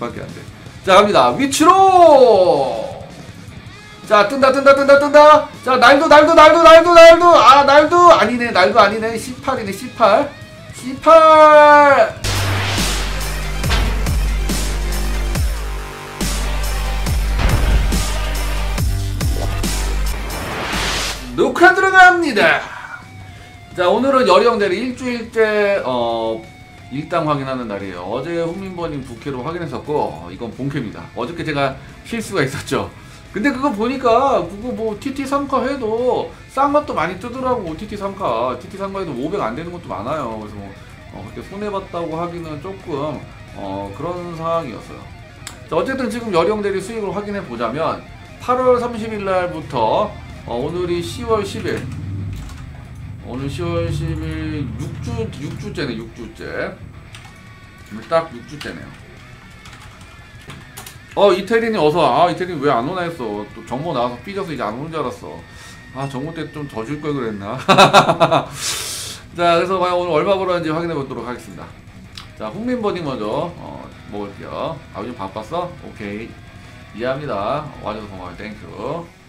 밖에 안 돼. 자 갑니다. 위치로. 자 뜬다 뜬다 뜬다 뜬다. 자 날도 날도 날도 날도 날도 아 날도 아니네 날도 아니네 18이네 18 18. 녹화 들어갑니다. 자 오늘은 여령대리 일주일째 어 일당 확인하는 날이에요. 어제 훈민버님 부캐로 확인했었고 어, 이건 본캐입니다. 어저께 제가 실수가 있었죠. 근데 그거 보니까 그거 뭐 TT 3카 해도 싼 것도 많이 뜨더라고 TT 3카 TT 3카에도 500 안 되는 것도 많아요. 그래서 뭐 어, 그렇게 손해 봤다고 하기는 조금 어, 그런 상황이었어요. 자, 어쨌든 지금 여령대리 수익을 확인해 보자면 8월 30일 날부터 어, 오늘이 10월 10일 오늘 10월 10일 6주 6주째네 6주째. 딱 6주째네요. 어 이태린이 어서 아 이태린 왜 안 오나 했어. 또 정모 나와서 삐져서 이제 안 오는 줄 알았어. 아 정모 때 좀 더 줄 걸 그랬나? 자 그래서 과연 오늘 얼마 벌었는지 확인해 보도록 하겠습니다. 자 훈민버딩 먼저 어, 먹을게요. 아버지 바빴어? 오케이. 이해합니다. 와줘서 고마워요. 땡큐 자,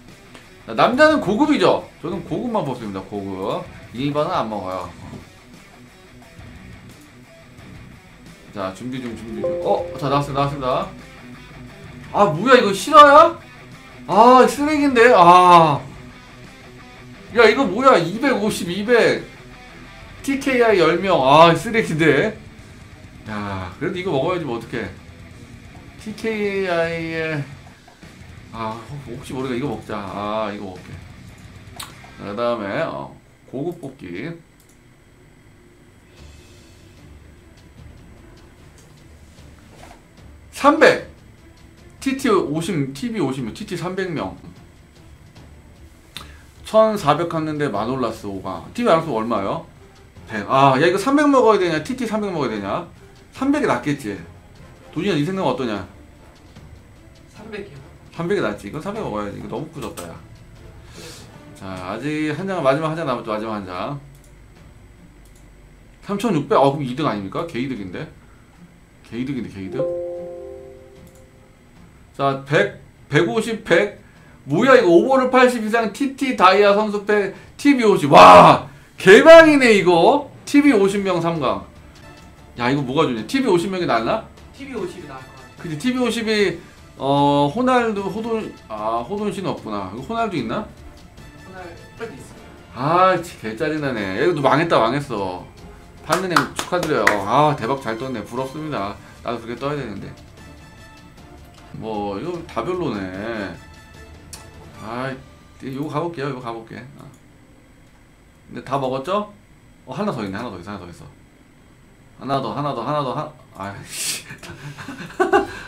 남자는 고급이죠? 저는 고급만 뽑습니다 고급. 일반은 안 먹어요. 자 준비 중 준비 중 어 자 나왔습니다 나왔습니다. 아 뭐야 이거 실화야? 아 쓰레기인데? 아. 야 이거 뭐야? 250 200 TKI 10명. 아 쓰레기인데? 야 그래도 이거 먹어야지 뭐 어떡해. TKI에 아 혹시 모르니까 이거 먹자 아 이거 먹게 그 다음에 어, 고급 뽑기 (300) TT 50, TV 50명, TT 300명. 1400 갔는데 만 올랐어, 5가. TV 알았어, 얼마요? 100. 아, 야, 이거 300 먹어야 되냐? TT 300 먹어야 되냐? 300이 낫겠지? 도진아, 네 생각은 어떠냐? 300이요. 300이 낫지. 이건 300 먹어야지. 이거 너무 꾸졌다, 야. 자, 아직 한 장, 마지막 한 장 남았죠, 마지막 한 장. 3600? 어, 그럼 2등 아닙니까? 개이득인데? 개이득인데, 개이득? 자, 100, 150, 100. 뭐야, 이거 오버를 80 이상 TT 다이아 선수 팩 TV 50. 와! 개방이네, 이거. TV 50명 3강. 야, 이거 뭐가 좋냐? TV 50명이 낫나? TV 50이 나을 것 같아요. 그지 TV 50이 어 호날두 호돈 아 호돈 씨는 없구나. 이거 호날두 있나? 오늘 빼도 있어요. 아 치, 개짜증나네. 얘도 망했다 망했어. 판은행 축하드려요. 아 대박 잘 떴네. 부럽습니다. 나도 그렇게 떠야 되는데. 뭐 이거 다 별로네. 아 이거 가볼게요. 이거 가볼게. 어. 근데 다 먹었죠? 어 하나 더 있네. 하나 더 있어. 하나 더 있어. 하나 더 하나 더 하나 더 하... 아이씨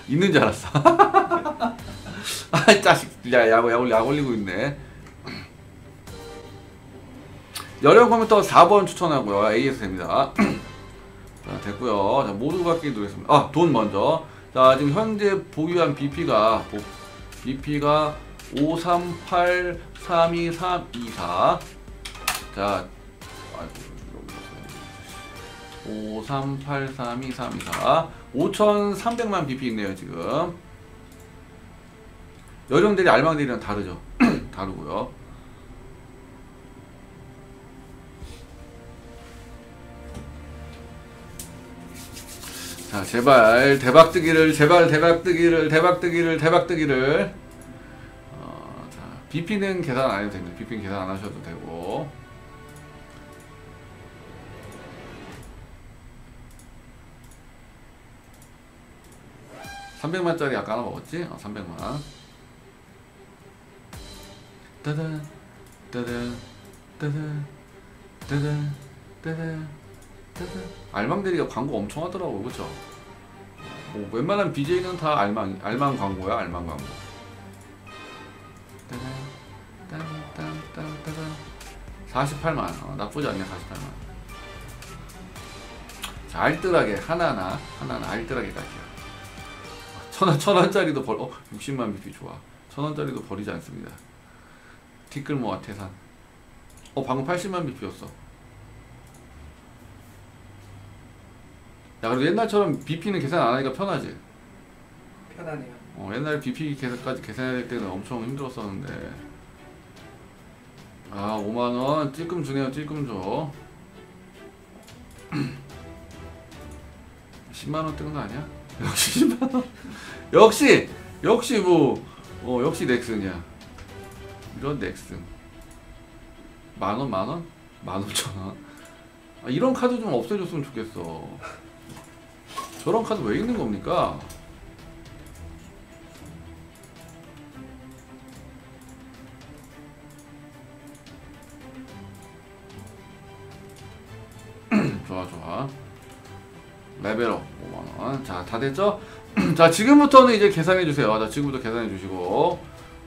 있는 줄 알았어. 아 짜식. 야, 약, 약, 약 올리고 있네. 여령 컴퓨터 4번 추천하고요. AS입니다. 자 됐고요. 자 모두 받기 누르겠습니다. 아 돈 먼저. 자 지금 현재 보유한 BP가 BP가 5383224 자 아이고 5383234 5300만 BP 있네요 지금. 여령대리 알망대리랑 다르죠. 다르고요. 자 제발 대박뜨기를 제발 대박뜨기를 대박뜨기를 대박뜨기를. 어, 자 BP는 계산 안 해도 됩니다. BP는 계산 안 하셔도 되고 300만짜리 아까 하나 먹었지? 어, 300만. 따단, 따단, 따단, 따단, 따단, 따단. 알망대리가 광고 엄청 하더라고, 그쵸? 뭐, 웬만한 BJ는 다 알망, 알망 광고야, 알망 광고. 따단, 따단, 따단, 따단, 따단. 48만. 어, 나쁘지 않네, 48만. 자, 알뜰하게, 하나하나, 하나하나 알뜰하게 갈게요. 천원 천원짜리도 벌, 어 60만 BP 좋아. 천원짜리도 버리지 않습니다. 티끌 모아 태산. 어 방금 80만 BP였어. 야 그래도 옛날처럼 BP는 계산 안 하니까 편하지. 간단하네요. 어, 옛날에 BP 계산까지 계산해야 될 때는 엄청 힘들었었는데 아 5만원 찔끔 주네요 찔끔 줘 10만원 뜨는 거 아니야? 역시 10만원 역시 역시 뭐 어, 역시 넥슨이야. 이런 넥슨. 만원 만원? 만오천원? 아, 이런 카드 좀 없애줬으면 좋겠어. 저런 카드 왜 있는 겁니까? 다 됐죠? 자 지금부터는 이제 계산해 주세요. 자 지금부터 계산해 주시고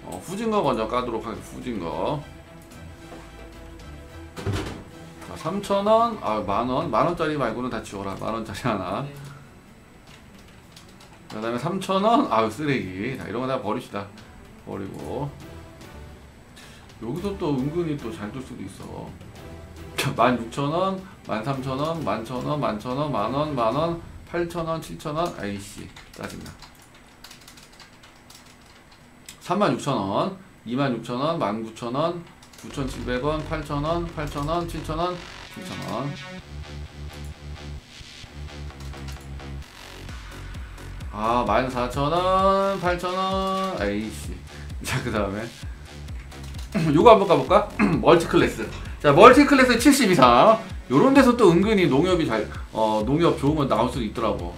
어, 후진거 먼저 까도록 하겠습니다. 후진거. 자 3천원 아 만원. 만원짜리 말고는 다 지워라. 만원짜리 하나. 네. 그 다음에 3,000원 아유 쓰레기. 자 이런 거 다 버립시다. 버리고. 여기서 또 은근히 또잘뜰 수도 있어. 16,000원 13,000원 11,000원 11,000원 만원 만원 8,000원 7,000원 아이씨 짜증나 36,000원 26,000원 19,000원 9,700원 8,000원 8,000원 7,000원 7,000원 아, 14,000원, 8,000원, 에이씨. 자, 그 다음에. 요거 한번 가볼까? 멀티 클래스. 자, 멀티 클래스 70 이상. 요런 데서 또 은근히 농협이 잘, 어, 농협 좋으면 나올 수도 있더라고.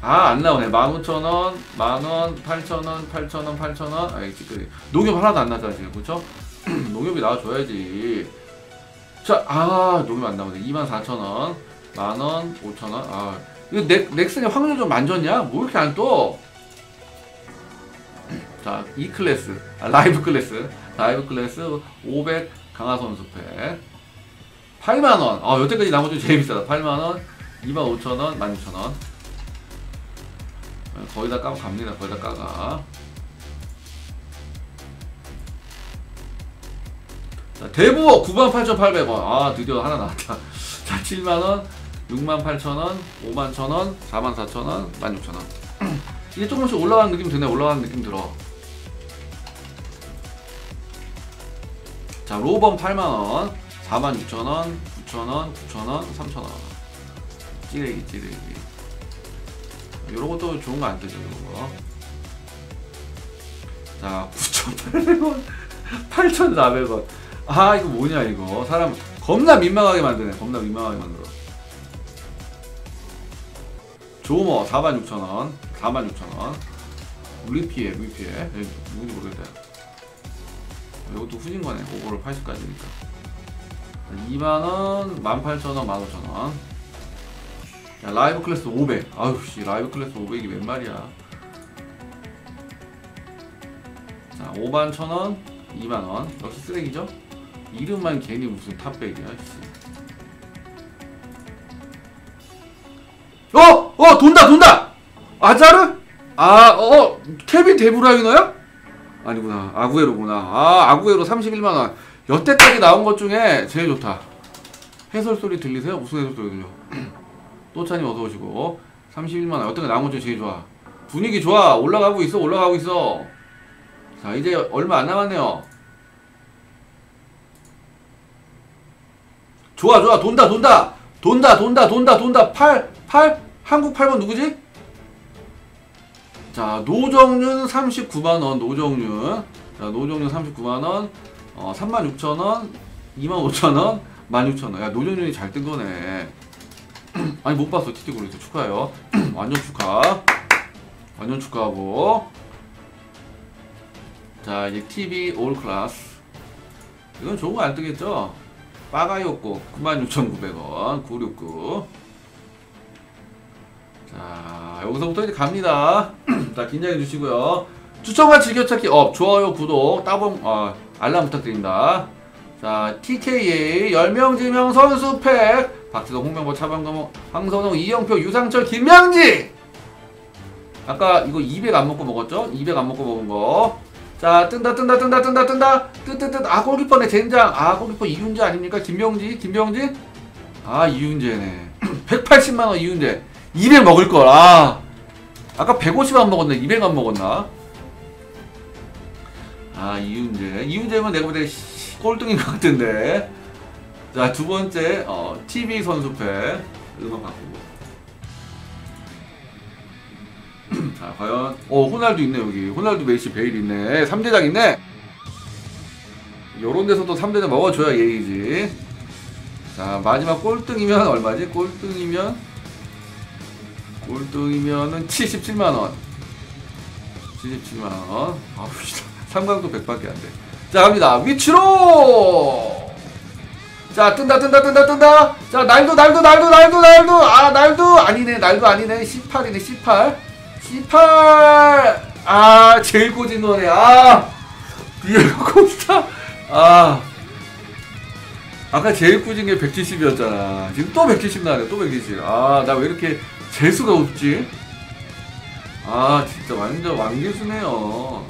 아, 안 나오네. 15,000원, 만원, 8,000원, 8,000원, 8,000원. 아이, 찌끄리. 농협 하나도 안 나잖아, 지금. 그쵸? 농협이 나와줘야지. 자, 아, 농협 안 나오네. 24,000원, 만원, 5,000원. 아, 이거 넥, 넥슨이 확률 좀 만졌냐? 뭐 이렇게 안 떠? 자, E 클래스, 아, 라이브 클래스, 라이브 클래스 500 강화 선수 팩. 8만 원. 아, 여태까지 나머지 제일 비싸다. 8만 원, 2만 5천 원, 1만 6천 원. 거의 다 까고 갑니다. 거의 다 까가. 자, 대부어 98,800원. 아, 드디어 하나 나왔다. 자, 7만 원, 68,000원, 51,000원, 44,000원, 16,000원. 이게 조금씩 올라가는 느낌 드네. 올라가는 느낌 들어. 자, 로번 8만원, 46,000원, 9,000원, 9,000원, 3,000원. 찌레기, 찌레기. 요런 것도 좋은 거 안 뜨죠, 요런 거. 자, 9,800원, 8,400원. 아, 이거 뭐냐, 이거. 사람 겁나 민망하게 만드네. 겁나 민망하게 만들어. 조모 46,000원, 46,000원. 물리피해, 물리피해. 누군지 모르겠다. 이것도 후진 거네. 오버를 80까지니까. 2만원, 18,000원, 15,000원. 야, 라이브 클래스 500. 아유, 씨, 라이브 클래스 500이 웬 말이야. 자, 5만 1,000원, 2만원. 역시 쓰레기죠? 이름만 괜히 무슨 탑백이야, 씨. 어! 어! 돈다! 돈다! 아자르? 아, 어, 케빈 데브라이너야? 아니구나. 아구에로구나. 아, 아구에로 31만원. 여태까지 나온 것 중에 제일 좋다. 해설 소리 들리세요? 무슨 해설 소리 들려? 또차님 어서 오시고. 31만원. 여태까지 나온 것 중에 제일 좋아. 분위기 좋아. 올라가고 있어. 올라가고 있어. 자, 이제 얼마 안 남았네요. 좋아, 좋아. 돈다, 돈다. 돈다, 돈다, 돈다, 돈다. 8, 8? 한국 8번 누구지? 자, 노정윤 39만원, 노정윤. 자, 노정윤 39만원, 어, 36,000원, 25,000원, 16,000원. 야, 노정윤이 잘 뜬 거네. 아니, 못 봤어, 티티 그룹에서. 축하해요. 완전 축하. 완전 축하하고. 자, 이제 TV 올 클래스. 이건 좋은 거 안 뜨겠죠? 빠가요고 96,900원, 969. 자 여기서부터 이제 갑니다 자 긴장해 주시고요 추천과 즐겨찾기 업 좋아요 구독 따봉 어, 알람 부탁드립니다 자 TKA 10명 지명 선수 팩 박지성 홍명보 차범근 황선홍 이영표 유상철 김명지 아까 이거 200 안 먹고 먹었죠? 200 안 먹고 먹은 거 자 뜬다 뜬다 뜬다 뜬다 뜬다 뜨뜨뜨 아 골키퍼네 젠장 아 골키퍼 이윤재 아닙니까? 김명지 김명지 아 이윤재네 180만원 이윤재 200 먹을 걸. 아. 아까 150 안 먹었나? 200 안 먹었나? 아 이윤재. 이윤재면 내가 볼때 씨, 꼴등인 것 같은데. 자 두 번째 어, TV 선수패 음악 바꾸고. 자 과연 어 호날두 있네 여기. 호날두 메시 베일 있네. 3대장 있네. 요런 데서도 3대장 먹어줘야 예의지. 자 마지막 꼴등이면 얼마지? 꼴등이면 꼴등이면은 77만원. 77만원. 아우 씨, 삼강도 100밖에 안 돼. 자 갑니다. 위치로! 자 뜬다 뜬다 뜬다 뜬다. 자 날도 날도 날도 날도 날도. 아 날도 아니네 날도 아니네. 18이네 18 18 아 제일 꽂은 노래. 아 비엘코스타. 아. 아까 제일 꾸진 게 170이었잖아. 지금 또 170 나네, 또 170. 아, 나 왜 이렇게 재수가 없지? 아, 진짜 완전 왕기수네요.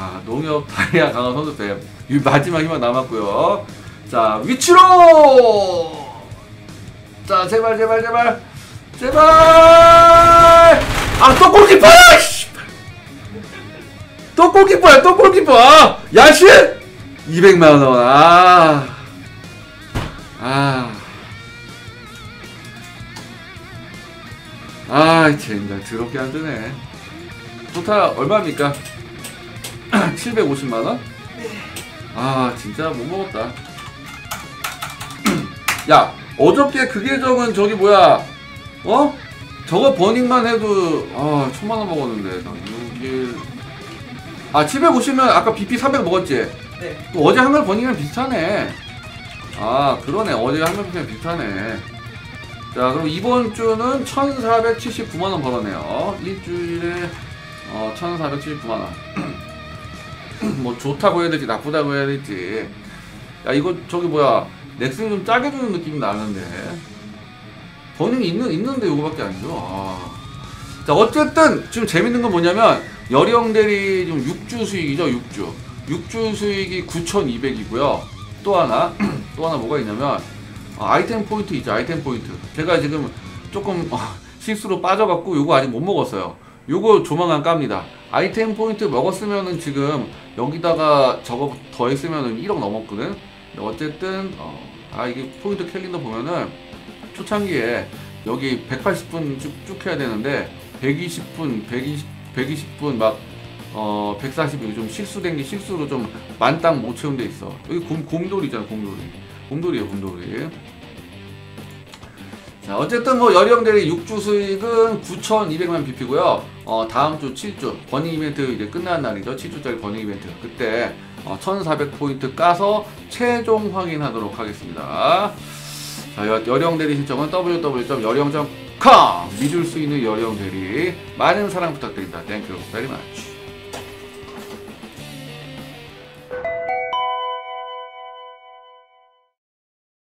아, 농협 다이아 강화 선수 때. 이 마지막 희망 남았고요. 자, 위치로! 자, 제발, 제발, 제발. 제발! 아, 또 골키퍼야! 씨! 또 골키퍼야, 또 골키퍼! 아, 야신! 200만원, 아. 아. 아, 젠장, 더럽게 안 되네. 토탈 얼마입니까? 750만 원? 아, 진짜 못 먹었다. 야, 어저께 그 계정은 저기 뭐야, 어? 저거 버닝만 해도, 아, 천만 원 먹었는데. 6일. 아, 750면 아까 BP 300 먹었지? 네. 또 어제 한글 버닝이랑 비슷하네. 아, 그러네. 어제 한글 버닝이랑 비슷하네. 자, 그럼 이번 주는 1,479만원 벌었네요. 일주일에, 어, 1,479만원. 뭐, 좋다고 해야 될지, 나쁘다고 해야 될지. 야, 이거, 저기 뭐야. 넥슨이 좀 짜게 주는 느낌이 나는데. 버닝이 있는, 있는데 이거밖에 안 줘. 아. 자, 어쨌든, 지금 재밌는 건 뭐냐면, 여령 대리 지금 6주 수익이죠, 6주. 6주 수익이 9,200이고요. 또 하나, 또 하나 뭐가 있냐면, 어, 아이템 포인트 있죠, 아이템 포인트. 제가 지금 조금 어, 실수로 빠져갖고 요거 아직 못 먹었어요. 요거 조만간 깝니다. 아이템 포인트 먹었으면은 지금 여기다가 저거 더했으면은 1억 넘었거든. 어쨌든 어, 아 이게 포인트 캘린더 보면은 초창기에 여기 180분 쭉, 쭉 해야 되는데 120분, 120, 120분 막 어, 140분 좀 실수된 게 실수로 좀 만땅 못 채운 데 있어. 여기 곰, 곰돌이잖아, 곰돌이. 곰돌이에요, 곰돌이. 자, 어쨌든 뭐 여령대리 6주 수익은 9,200만 BP고요. 어, 다음 주 7주 버닝 이벤트 이제 끝나는 날이죠. 7주짜리 버닝 이벤트. 그때 어, 1,400포인트 까서 최종 확인하도록 하겠습니다. 자, 여- 여령대리 신청은 www.여령.com 믿을 수 있는 여령대리 많은 사랑 부탁드립니다. 땡큐 베리 마치.